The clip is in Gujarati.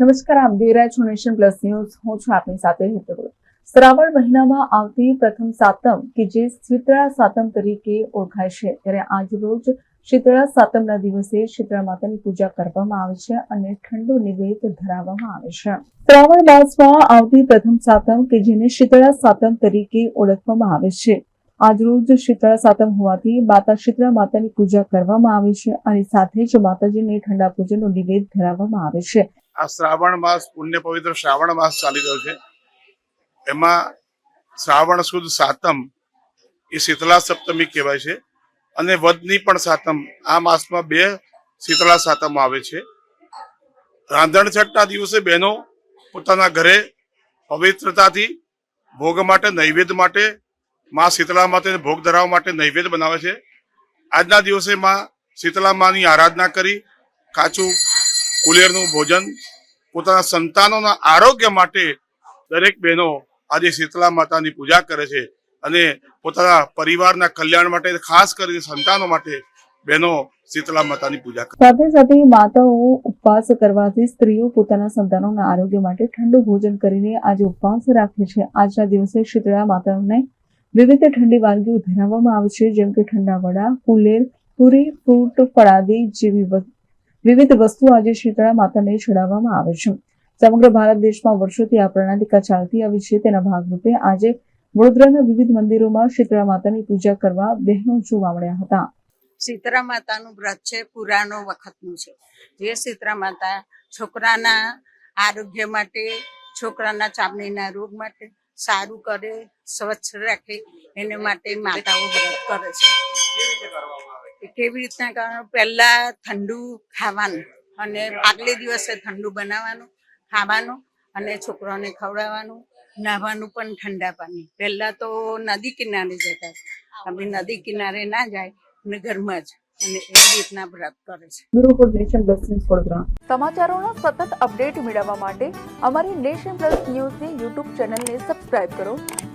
નમસ્કાર, આપ જોઈ રહ્યા છો નેશન પ્લસ ન્યૂઝ. હું છું આપની સાથે હેતલ શ્રાવણ મહિનામાં આવતી પ્રથમ સાતમ, કે જે શીતળા સાતમ તરીકે ઓળખાય છે, ત્યારે આજ રોજ શીતળા સાતમના દિવસે શીતળા માતાની પૂજા કરવામાં આવે છે અને ઠંડુ નિવેદ ધરાવવામાં આવે છે. શ્રાવણ માસમાં આવતી પ્રથમ સાતમ, કે જેને શીતળા સાતમ તરીકે ઓળખવામાં આવે છે. આજરોજ શીતળા સાતમ હોવાથી માતા શીતળા માતાની પૂજા કરવામાં આવે છે અને સાથે જ માતાજીને ઠંડા પૂજનનો નિવેદ ધરાવવામાં આવે છે. આ શ્રાવણ માસ પુણ્ય પવિત્ર શ્રાવણ માસ ચાલી રહ્યો છે. એમાં શ્રાવણ સુદ સાતમ એ શીતલા સપ્તમી કહેવાય છે અને વદની પણ સાતમ. આ માસમાં બે શીતળા સાતમ આવે છે. રાંધણ દિવસે બહેનો પોતાના ઘરે પવિત્રતાથી ભોગ માટે, નૈવેદ્ય માટે, માં શીતળા માટે ભોગ ધરાવવા માટે નૈવેદ્ય બનાવે છે. આજના દિવસે માં શીતળા માની આરાધના કરી, કાચું કુલેરનું ભોજન પોતાના સંતાનોના આરોગ્ય માટે દરેક બહેનો આજે શીતલા માતાની પૂજા કરે છે અને પોતાના પરિવારના કલ્યાણ માટે ખાસ કરીને સંતાનો માટે બહેનો શીતલા માતાની પૂજા કરે સાથે સાથે માતાઓ ઉપવાસ કરવાથી સ્ત્રીઓ પોતાના સંતાનોના આરોગ્ય માટે ઠંડુ ભોજન કરીને આજે ઉપવાસ રાખે છે. આજના દિવસે શીતળા માતાઓને વિવિધ ઠંડી વાનગીઓ ધરાવવામાં આવે છે, જેમ કે ઠંડા વડા, કુલેર, પૂરી, ફ્રૂટ, ફળાદી જેવી વિવિધ વસ્તુઓ આજે શીતળા માતાને ચડાવવામાં આવે છે. સમગ્ર ભારત દેશમાં વર્ષોથી આ પ્રણાલિકા ચાલતી આવી છે. તેના ભાગરૂપે આજે વડોદરાના વિવિધ મંદિરોમાં શીતળા માતાની પૂજા કરવા બહેનો જોવા મળ્યા હતા. શીતળા માતાનું વ્રત છે, પુરાણો વખતનું છે. જે શીતળા માતા છોકરાના આરોગ્ય માટે, છોકરાના ચામડીના રોગ માટે સારું કરે, સ્વચ્છ રાખે, એને માટે માતાઓ વ્રત કરે છે. કેવી રીતના કરવાનું પહેલા ઠંડુ ખાવાનું અને આગલે દિવસે ઠંડુ બનાવવાનું ખાવાનું અને છોકરાઓને ખવડાવવાનું નાહવાનું પણ ઠંડા પાણી. પહેલા તો નદી કિનારે જતા હવે નદી કિનારે ના જાય અને ઘરમાં જ અને એવી રીતના વ્રત કરે છે. Bureau nation plus news Vadodara સમાચારોનો સતત અપડેટ મેળવવા માટે અમારી નેશન પ્લસ ન્યૂઝની યુટ્યુબ ચેનલને સબસ્ક્રાઇબ કરો.